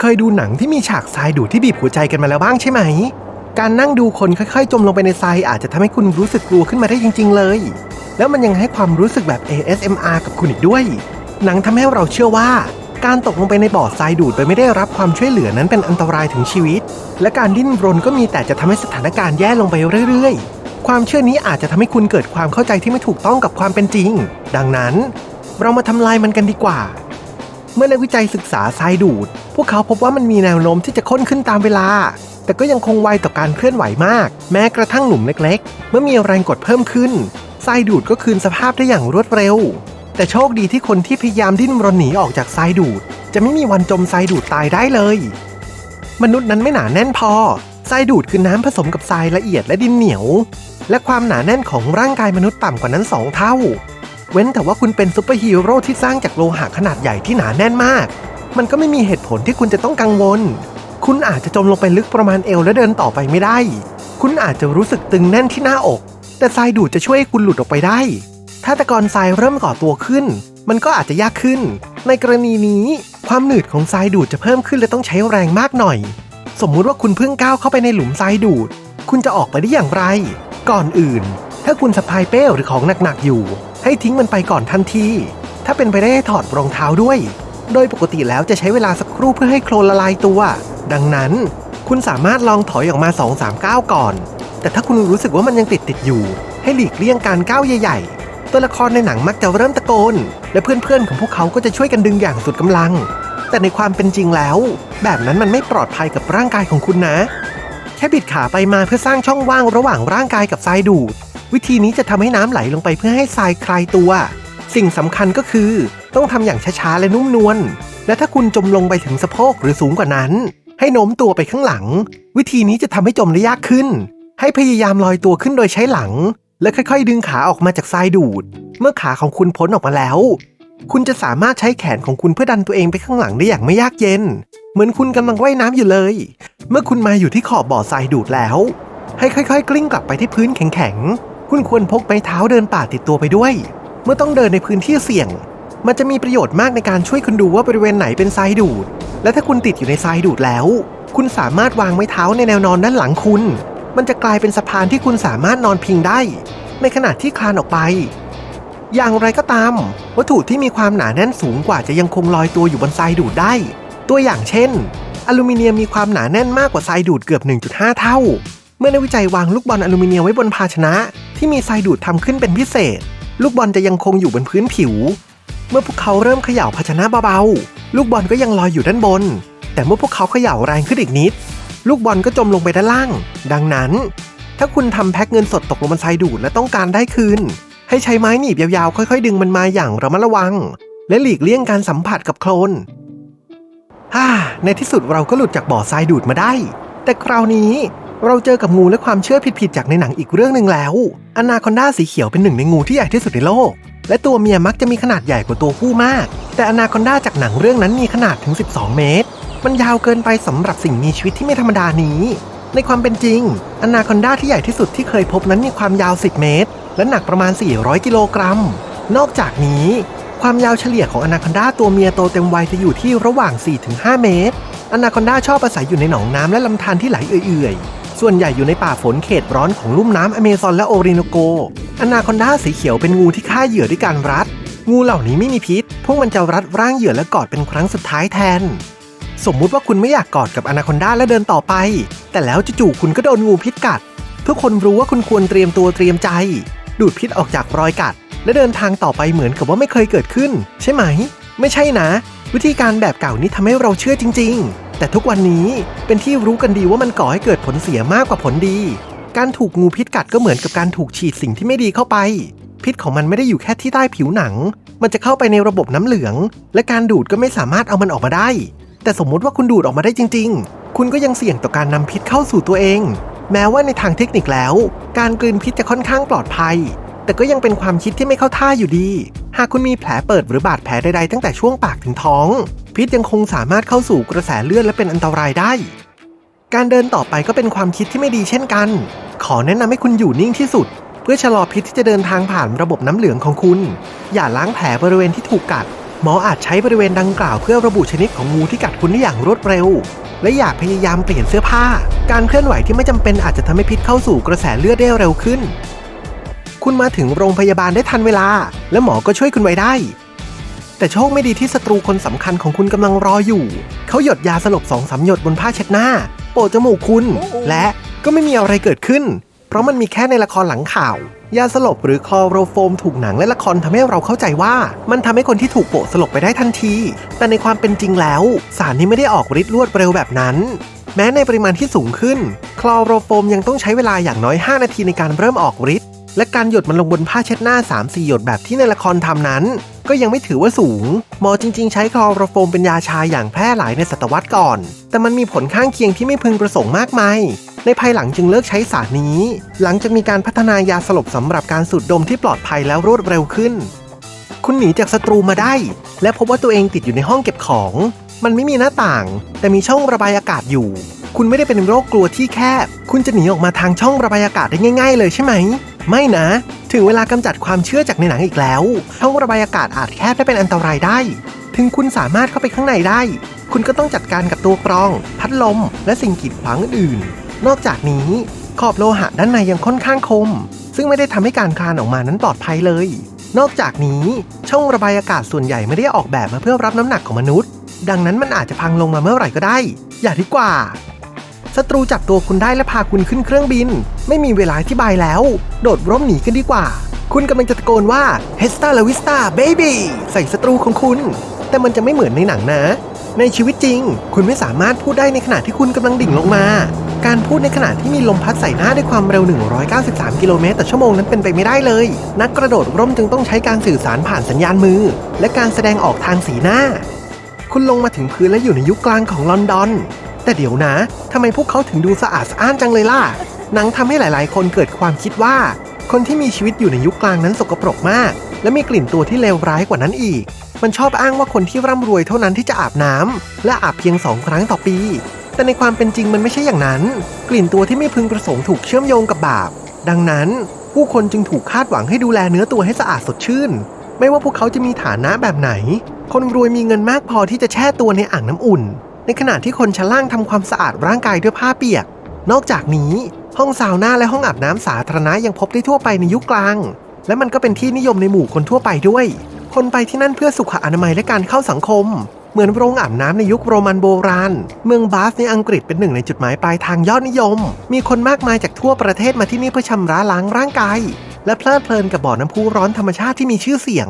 เคยดูหนังที่มีฉากทรายดูดที่บีบหัวใจกันมาแล้วบ้างใช่ไหม การนั่งดูคนค่อยๆ จมลงไปในทรายอาจจะทำให้คุณรู้สึกกลัวขึ้นมาได้จริง ๆ เลย แล้วมันยังให้ความรู้สึกแบบ ASMR กับคุณอีกด้วย หนังทำให้เราเชื่อว่า การตกลงไปในบ่อทรายดูดโดยไม่ได้รับความช่วยเหลือนั้นเป็นอันตรายถึงชีวิต และการดิ้นรนก็มีแต่จะทำให้สถานการณ์แย่ลงไปเรื่อยๆ ความเชื่อนี้อาจจะทำให้คุณเกิดความเข้าใจที่ไม่ถูกต้องกับความเป็นจริง ดังนั้น เรามาทำลายมันกันดีกว่า เมื่อนักวิจัยศึกษาทรายดูด พวกเขาพบว่ามันมีแนวโน้มที่จะข้นขึ้นตามเวลา แต่ก็ยังคงไวต่อการเคลื่อนไหวมาก แม้กระทั่งหลุมเล็ก ๆ เมื่อมีแรงกดเพิ่มขึ้นทรายดูดก็คืนสภาพได้อย่างรวดเร็ว แต่โชคดีที่คนที่พยายามดิ้นรนหนีออกจากทรายดูด จะไม่มีวันจมทรายดูดตายได้เลย มนุษย์นั้นไม่หนาแน่นพอทรายดูดคือน้ำผสมกับทรายละเอียดและดินเหนียว และความหนาแน่นของร่างกายมนุษย์ต่ำกว่านั้นสองเท่า เว้นแต่ว่าคุณเป็นซูเปอร์ฮีโร่ที่สร้างจากโลหะขนาดใหญ่ที่หนาแน่นมาก มันก็ไม่มีเหตุผลที่คุณจะต้องกังวล คุณอาจจะจมลงไปลึกประมาณเอวและเดินต่อไปไม่ได้ คุณอาจจะรู้สึกตึงแน่นที่หน้าอก แต่ทรายดูดจะช่วยให้คุณหลุดออกไปได้ ถ้าตะกอนทรายเริ่มก่อตัวขึ้น มันก็อาจจะยากขึ้น ในกรณีนี้ ความหนืดของทรายดูดจะเพิ่มขึ้นและต้องใช้แรงมากหน่อย สมมุติว่าคุณเพิ่งก้าวเข้าไปในหลุมทรายดูด คุณจะออกไปได้อย่างไร ก่อนอื่น ถ้าคุณสะพายเป้หรือของหนักๆอยู่ ให้ทิ้งมันไปก่อนทันที ถ้าเป็นไปได้ให้ถอดรองเท้าด้วย โดยปกติแล้วจะใช้เวลาสักครู่เพื่อให้โคลนละลายตัว ดังนั้น คุณสามารถลองถอยออกมา2-3ก้าวก่อน แต่ถ้าคุณรู้สึกว่ามันยังติดติดอยู่ ให้หลีกเลี่ยงการก้าวใหญ่ ๆ ตัวละครในหนังมักจะเริ่มตะโกน และเพื่อนๆของพวกเขาก็จะช่วยกันดึงอย่างสุดกำลัง แต่ในความเป็นจริงแล้ว แบบนั้นมันไม่ปลอดภัยกับร่างกายของคุณนะ แค่บิดขาไปมาเพื่อสร้างช่องว่างระหว่างร่างกายกับทรายดูด วิธีนี้จะทำให้น้ำไหลลงไปเพื่อให้ทรายคลายตัว สิ่งสำคัญก็คือ ต้องทำอย่างช้าๆและนุ่มนวล และถ้าคุณจมลงไปถึงสะโพกหรือสูงกว่านั้น ให้โน้มตัวไปข้างหลัง วิธีนี้จะทำให้จมได้ยากขึ้น ให้พยายามลอยตัวขึ้นโดยใช้หลัง และค่อยๆ ดึงขาออกมาจากทรายดูด เมื่อขาของคุณพ้นออกมาแล้ว คุณจะสามารถใช้แขนของคุณเพื่อดันตัวเองไปข้างหลังได้อย่างไม่ยากเย็น เหมือนคุณกำลังว่ายน้ำอยู่เลย เมื่อคุณมาอยู่ที่ขอบบ่อทรายดูดแล้ว ให้ค่อยๆ กลิ้งกลับไปที่พื้นแข็งๆ คุณควรพกไม้เท้าเดินป่าติดตัวไปด้วย เมื่อต้องเดินในพื้นที่เสี่ยง มันจะมีประโยชน์มากในการช่วยคุณดูว่าบริเวณไหนเป็นทรายดูด และถ้าคุณติดอยู่ในทรายดูดแล้ว คุณสามารถวางไม้เท้าในแนวนอนด้านหลังคุณ มันจะกลายเป็นสะพานที่คุณสามารถนอนพิงได้ ในขณะที่คลานออกไป อย่างไรก็ตาม วัตถุที่มีความหนาแน่นสูงกว่าจะยังคงลอยตัวอยู่บนทรายดูดได้ ตัวอย่างเช่น อลูมิเนียมมีความหนาแน่นมากกว่าทรายดูดเกือบ 1.5 เท่า เมื่อนักวิจัยวางลูกบอลอลูมิเนียมไว้บนภาชนะ ที่มีทรายดูดทำขึ้นเป็นพิเศษ ลูกบอลจะยังคงอยู่บนพื้นผิว เมื่อพวกเขาเริ่มเขย่าภาชนะเบาๆ ลูกบอลก็ยังลอยอยู่ด้านบน แต่เมื่อพวกเขาเขย่าแรงขึ้นอีกนิด ลูกบอลก็จมลงไปด้านล่าง ดังนั้น ถ้าคุณทำแพ็คเงินสดตกลงบนทรายดูดและต้องการได้คืน ให้ใช้ไม้หนีบยาวๆ ค่อยๆ ดึงมันมาอย่างระมัดระวัง และหลีกเลี่ยงการสัมผัสกับโคลนฮ่าในที่สุดเราก็หลุดจากบ่อทรายดูดมาได้ แต่คราวนี้ เราเจอกับงูและความเชื่อผิดๆจากในหนังอีกเรื่องหนึ่งแล้วอนาคอนดาสีเขียวเป็นหนึ่งในงูที่ใหญ่ที่สุดในโลก และตัวเมียมักจะมีขนาดใหญ่กว่าตัวผู้มาก แต่อนาคอนดาจากหนังเรื่องนั้นมีขนาดถึง 12 เมตร มันยาวเกินไปสำหรับสิ่งมีชีวิตที่ไม่ธรรมดานี้ ในความเป็นจริงอนาคอนดาที่ใหญ่ที่สุดที่เคยพบนั้นมีความยาว 10 เมตร และหนักประมาณ 400 กิโลกรัม นอกจากนี้ความยาวเฉลี่ยของอนาคอนดาตัวเมียโตเต็มวัยจะอยู่ที่ระหว่าง 4-5 เมตรอนาคอนดาชอบอาศัยอยู่ในหนองน้ำและลำธารที่ไหลเอื่อยๆ ส่วนใหญ่อยู่ในป่าฝนเขตร้อนของลุ่มน้ำอเมซอนและโอริโนโกอนาคอนดาสีเขียวเป็นงูที่ฆ่าเหยื่อด้วยการรัด งูเหล่านี้ไม่มีพิษ พวกมันจะรัดร่างเหยื่อและกอดเป็นครั้งสุดท้ายแทน สมมุติว่าคุณไม่อยากกอดกับอนาคอนดาและเดินต่อไป แต่แล้วจู่ๆคุณก็โดนงูพิษกัด ทุกคนรู้ว่าคุณควรเตรียมตัวเตรียมใจ ดูดพิษออกจากรอยกัด และเดินทางต่อไปเหมือนกับว่าไม่เคยเกิดขึ้น ใช่ไหม ไม่ใช่นะ วิธีการแบบเก่านี้ทำให้เราเชื่อจริง ๆ แต่ทุกวันนี้เป็นที่รู้กันดีว่ามันก่อให้เกิดผลเสียมากกว่าผลดี การถูกงูพิษกัดก็เหมือนกับการถูกฉีดสิ่งที่ไม่ดีเข้าไป พิษของมันไม่ได้อยู่แค่ที่ใต้ผิวหนัง มันจะเข้าไปในระบบน้ำเหลือง และการดูดก็ไม่สามารถเอามันออกมาได้ แต่สมมุติว่าคุณดูดออกมาได้จริง ๆ คุณก็ยังเสี่ยงต่อการนำพิษเข้าสู่ตัวเอง แม้ว่าในทางเทคนิคแล้ว การกลืนพิษจะค่อนข้างปลอดภัย แต่ก็ยังเป็นความคิดที่ไม่เข้าท่าอยู่ดี หากคุณมีแผลเปิดหรือบาดแผลใดๆตั้งแต่ช่วงปากถึงท้อง พิษยังคงสามารถเข้าสู่กระแสเลือดและเป็นอันตรายได้ การเดินต่อไปก็เป็นความคิดที่ไม่ดีเช่นกัน ขอแนะนำให้คุณอยู่นิ่งที่สุด เพื่อชะลอพิษที่จะเดินทางผ่านระบบน้ำเหลืองของคุณ อย่าล้างแผลบริเวณที่ถูกกัด หมออาจใช้บริเวณดังกล่าวเพื่อระบุชนิดของงูที่กัดคุณได้อย่างรวดเร็วและอยากพยายามเปลี่ยนเสื้อผ้า การเคลื่อนไหวที่ไม่จำเป็นอาจจะทำให้พิษเข้าสู่กระแสเลือดได้เร็วขึ้น คุณมาถึงโรงพยาบาลได้ทันเวลา และหมอก็ช่วยคุณไว้ได้ แต่โชคไม่ดีที่ศัตรูคนสำคัญของคุณกำลังรออยู่ เขาหยดยาสลบสองสามหยดบนผ้าเช็ดหน้า โปะจมูกคุณ และก็ไม่มีอะไรเกิดขึ้น เพราะมันมีแค่ในละครหลังข่าว ยาสลบหรือคลอโรโฟมถูกหนังและละครทำให้เราเข้าใจว่า มันทำให้คนที่ถูกโปะสลบไปได้ทันที แต่ในความเป็นจริงแล้ว สารนี้ไม่ได้ออกฤทธิ์รวดเร็วแบบนั้นแม้ในปริมาณที่สูงขึ้น คลอโรโฟมยังต้องใช้เวลาอย่างน้อย 5 นาทีในการเริ่มออกฤทธิ์ และการหยดมันลงบนผ้าเช็ดหน้า 3-4 หยดแบบที่ในละครทำนั้น ก็ยังไม่ถือว่าสูง หมอจริง ๆ ใช้คลอโรโฟมเป็นยาชาอย่างแพร่หลายในศตวรรษก่อน แต่มันมีผลข้างเคียงที่ไม่พึงประสงค์มากมาย ในภายหลังจึงเลิกใช้สารนี้ หลังจากมีการพัฒนายาสลบสำหรับการสูดดมที่ปลอดภัยแล้วรวดเร็วขึ้น คุณหนีจากศัตรูมาได้ และพบว่าตัวเองติดอยู่ในห้องเก็บของ มันไม่มีหน้าต่าง แต่มีช่องระบายอากาศอยู่คุณไม่ได้เป็นโรคกลัวที่แคบ คุณจะหนีออกมาทางช่องระบายอากาศได้ง่าย ๆ เลยใช่ไหม ไม่นะ ถึงเวลากำจัดความเชื่อจากในหนังอีกแล้วช่องระบายอากาศอาจแคบและเป็นอันตรายได้ ถึงคุณสามารถเข้าไปข้างในได้ คุณก็ต้องจัดการกับตัวกรอง พัดลม และสิ่งกีดขวางอื่นๆ นอกจากนี้ ขอบโลหะด้านในยังค่อนข้างคม ซึ่งไม่ได้ทำให้การคลานออกมานั้นปลอดภัยเลย นอกจากนี้ช่องระบายอากาศส่วนใหญ่ไม่ได้ออกแบบมาเพื่อรับน้ำหนักของมนุษย์ ดังนั้นมันอาจจะพังลงมาเมื่อไหร่ก็ได้ อย่าดีกว่า ศัตรูจับตัวคุณได้และพาคุณขึ้นเครื่องบิน ไม่มีเวลาอธิบายแล้ว โดดร่มหนีกันดีกว่า คุณกำลังจะตะโกนว่า h e s t a la vista baby ใส่ศัตรูของคุณ แต่มันจะไม่เหมือนในหนังนะ ในชีวิตจริง คุณไม่สามารถพูดได้ในขณะที่คุณกำลังดิ่งลงมา การพูดในขณะที่มีลมพัดใส่หน้าด้วยความเร็ว 193 กิโลเมตรต่อชั่วโมงนั้นเป็นไปไม่ได้เลย นักกระโดดร่มจึงต้องใช้การสื่อสารผ่านสัญญาณมือ และการแสดงออกทางสีหน้า คุณลงมาถึงพื้นและอยู่ในยุคกลางของลอนดอน แต่เดี๋ยวนะทำไมพวกเขาถึงดูสะอาดสะอ้านจังเลยล่ะ หนังทำให้หลายๆ คนเกิดความคิดว่า คนที่มีชีวิตอยู่ในยุคกลางนั้นสกปรกมาก และมีกลิ่นตัวที่เลวร้ายกว่านั้นอีก มันชอบอ้างว่าคนที่ร่ำรวยเท่านั้นที่จะอาบน้ำและอาบเพียงสองครั้งต่อปี แต่ในความเป็นจริงมันไม่ใช่อย่างนั้น กลิ่นตัวที่ไม่พึงประสงค์ถูกเชื่อมโยงกับบาป ดังนั้น ผู้คนจึงถูกคาดหวังให้ดูแลเนื้อตัวให้สะอาดสดชื่น ไม่ว่าพวกเขาจะมีฐานะแบบไหน คนรวยมีเงินมากพอที่จะแช่ตัวในอ่างน้ำอุ่น ในขณะที่คนชั้นล่างทำความสะอาดร่างกายด้วยผ้าเปียก นอกจากนี้ ห้องซาวน่าและห้องอาบน้ำสาธารณะยังพบได้ทั่วไปในยุคกลาง และมันก็เป็นที่นิยมในหมู่คนทั่วไปด้วย คนไปที่นั่นเพื่อสุขอนามัยและการเข้าสังคม เหมือนโรงอาบน้ำในยุคโรมันโบราณ เมืองบาสในอังกฤษเป็นหนึ่งในจุดหมายปลายทางยอดนิยม มีคนมากมายจากทั่วประเทศมาที่นี่เพื่อชำระล้างร่างกายและเพลิดเพลินกับบ่อน้ำพุร้อนธรรมชาติที่มีชื่อเสียง